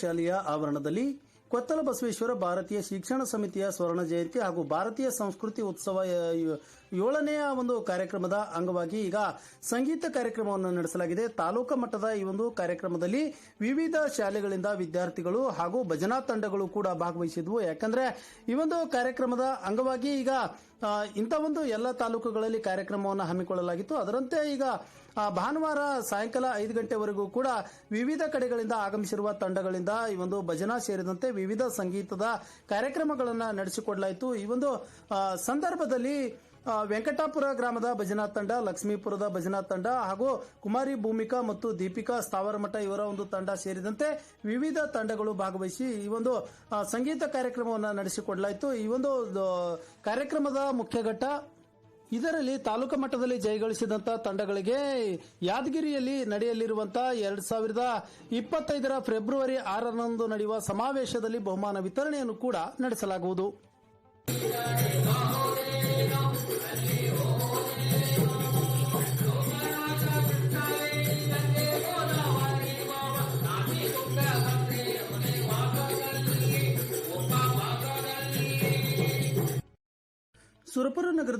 ಶಾಲೆಯ ಆವರಣದಲ್ಲಿ ಕೊತ್ತಲ ಬಸವೇಶ್ವರ ಭಾರತೀಯ ಶಿಕ್ಷಣ ಸಮಿತಿಯ ಸ್ವರ್ಣ ಜಯಂತಿ ಹಾಗೂ ಭಾರತೀಯ ಸಂಸ್ಕೃತಿ ಉತ್ಸವ ಏಳನೆಯ ಒಂದು ಕಾರ್ಯಕ್ರಮದ ಅಂಗವಾಗಿ ಈಗ ಸಂಗೀತ ಕಾರ್ಯಕ್ರಮವನ್ನು ನಡೆಸಲಾಗಿದೆ. ತಾಲೂಕು ಮಟ್ಟದ ಈ ಒಂದು ಕಾರ್ಯಕ್ರಮದಲ್ಲಿ ವಿವಿಧ ಶಾಲೆಗಳಿಂದ ವಿದ್ಯಾರ್ಥಿಗಳು ಹಾಗೂ ಭಜನಾ ತಂಡಗಳು ಕೂಡ ಭಾಗವಹಿಸಿದ್ವು. ಯಾಕಂದ್ರೆ ಈ ಒಂದು ಕಾರ್ಯಕ್ರಮದ ಅಂಗವಾಗಿ ಈಗ ಇಂಥ ಒಂದು ಎಲ್ಲ ತಾಲೂಕುಗಳಲ್ಲಿ ಕಾರ್ಯಕ್ರಮವನ್ನು ಹಮ್ಮಿಕೊಳ್ಳಲಾಗಿತ್ತು. ಅದರಂತೆ ಈಗ ಭಾನುವಾರ ಸಾಯಂಕಾಲ ಐದು ಗಂಟೆವರೆಗೂ ಕೂಡ ವಿವಿಧ ಕಡೆಗಳಿಂದ ಆಗಮಿಸಿರುವ ತಂಡಗಳಿಂದ ಈ ಒಂದು ಭಜನಾ ಸೇರಿದಂತೆ ವಿವಿಧ ಸಂಗೀತದ ಕಾರ್ಯಕ್ರಮಗಳನ್ನು ನಡೆಸಿಕೊಡಲಾಯಿತು. ಈ ಒಂದು ಸಂದರ್ಭದಲ್ಲಿ ವೆಂಕಟಾಪುರ ಗ್ರಾಮದ ಭಜನಾ ತಂಡ, ಲಕ್ಷ್ಮೀಪುರದ ಭಜನಾ ತಂಡ ಹಾಗೂ ಕುಮಾರಿ ಭೂಮಿಕಾ ಮತ್ತು ದೀಪಿಕಾ ಸ್ಥಾವರಮಠ ಇವರ ಒಂದು ತಂಡ ಸೇರಿದಂತೆ ವಿವಿಧ ತಂಡಗಳು ಭಾಗವಹಿಸಿ ಈ ಒಂದು ಸಂಗೀತ ಕಾರ್ಯಕ್ರಮವನ್ನು ನಡೆಸಿಕೊಡಲಾಯಿತು. ಈ ಒಂದು ಕಾರ್ಯಕ್ರಮದ ಮುಖ್ಯ ಘಟ್ಟ ಇದರಲ್ಲಿ ತಾಲೂಕು ಮಟ್ಟದಲ್ಲಿ ಜಯಗಳಿಸಿದಂತ ತಂಡಗಳಿಗೆ ಯಾದಗಿರಿಯಲ್ಲಿ ನಡೆಯಲಿರುವಂತಹ ಎರಡ್ ಸಾವಿರದ ಇಪ್ಪತ್ತೈದರ ಫೆಬ್ರವರಿ ಆರರಂದು ನಡೆಯುವ ಸಮಾವೇಶದಲ್ಲಿ ಬಹುಮಾನ ವಿತರಣೆಯನ್ನು ಕೂಡ ನಡೆಸಲಾಗುವುದು. ಸುರಪುರ ನಗರದ